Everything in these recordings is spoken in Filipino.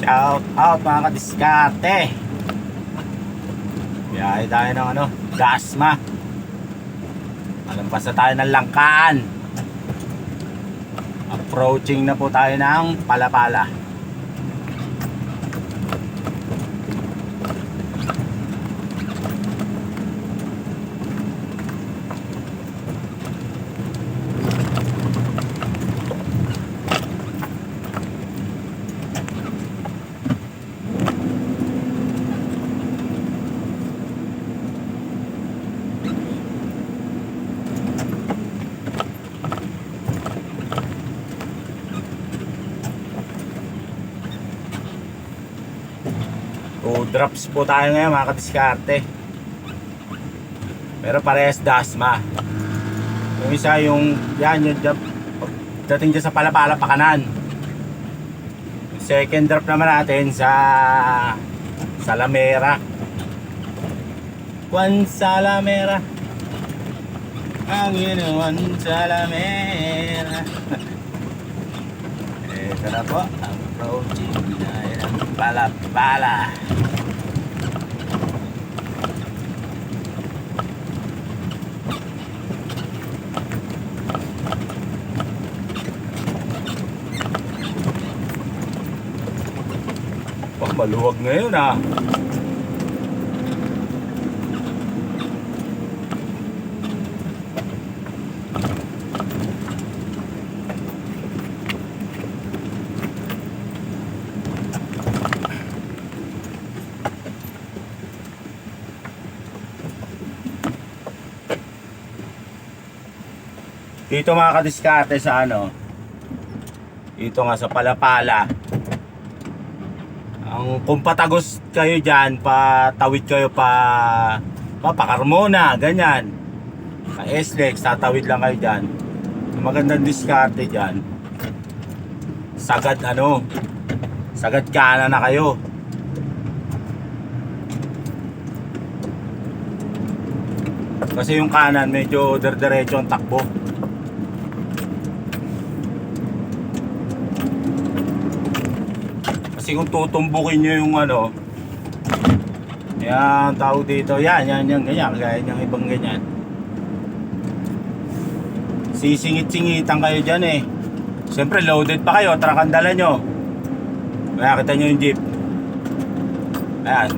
Shout out mga kadiskarte. Biyahe tayo ng ano, Dasma. Malampas na tayo ng Langkaan. Approaching na po tayo ng Palapala. Two drops po tayo ngayon mga kadiskarte. Pero parehas Dasma. Yung isa yung, yan yung drop, dating dyan sa Palapala pa kanan. Second drop naman natin sa Salamera. Juan Salamera. Ang Juan Salamera. Ito na po, ang approaching na ng Palapala. Maluwag ngayon ah. Dito mga kadiskarte sa ano, dito nga sa Palapala. Ang kung patagos kayo diyan, patawid kayo pa pa, pa Carmona, ganyan. Sa SLEX, tatawid lang kayo diyan. Ang magandang diskarte diyan. Sagad ano, sagad kanan na kayo. Kasi yung kanan medyo der-diretso ang takbo. Kasi kung tutumbukin nyo yung ano, yan, tawag dito, yan, yan, yan, ganyan, gaya ng ibang ganyan. Sisingit-singitan kayo dyan eh. Siyempre, loaded pa kayo, truck ang dala nyo. Kaya kita nyo yung jeep. Ayan.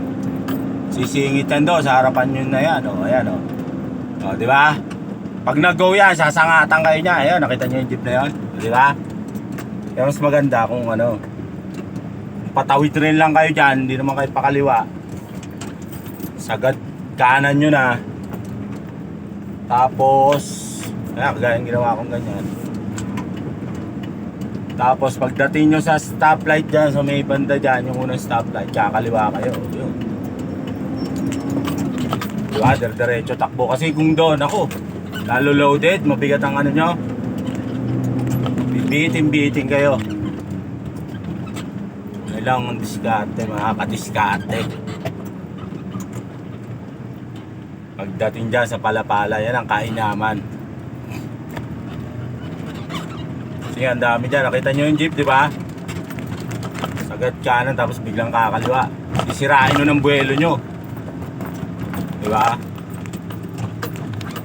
Sisingitan daw sa harapan nyo na yan, o, ayan, o. O, di ba? Pag nag-go yan, sasangatan kayo niya. Ayan, nakita nyo yung jeep na yan. Di ba? Kaya mas maganda kung ano, patawid rin lang kayo dyan, hindi naman kayo pakaliwa. Sagad kanan nyo na. Tapos, kaya kagaya yung ginawa kong ganyan. Tapos pagdating nyo sa stoplight dyan, sa may banda dyan, yung unang stoplight, kakaliwa kayo. Yun. Diba? Diretso takbo. Kasi kung doon ako, lalo loaded, mabigat ang ano nyo. Bibitin-bitin kayo lang ang diskarte, mga kadiskarte. Pagdating dyan sa palapala, yan ang kainaman. Kasi ang dami dyan. Nakita nyo yung jeep, di ba? Sagad kanan, tapos biglang kakaliwa. Sisirain nyo ng buwelo nyo. Di ba?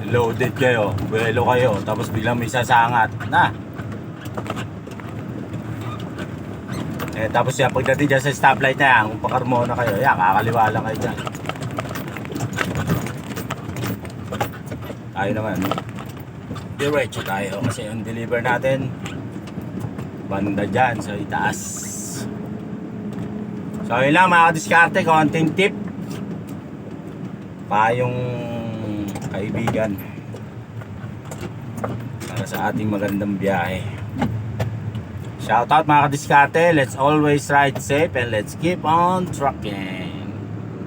Loaded kayo, buwelo kayo, tapos biglang may sasangat. Na, Eh, tapos yan, pagdating dyan sa stoplight na yan, kung pakarmo na kayo, yan, kakaliwa lang kayo dyan. Tayo naman. Diretso tayo kasi yung deliver natin, banda dyan sa itaas. So, yun lang mga diskarte, konting tip. Payong kaibigan para sa ating magandang biyahe. Shout out mga kadiskarte. Let's always ride safe and let's keep on trucking.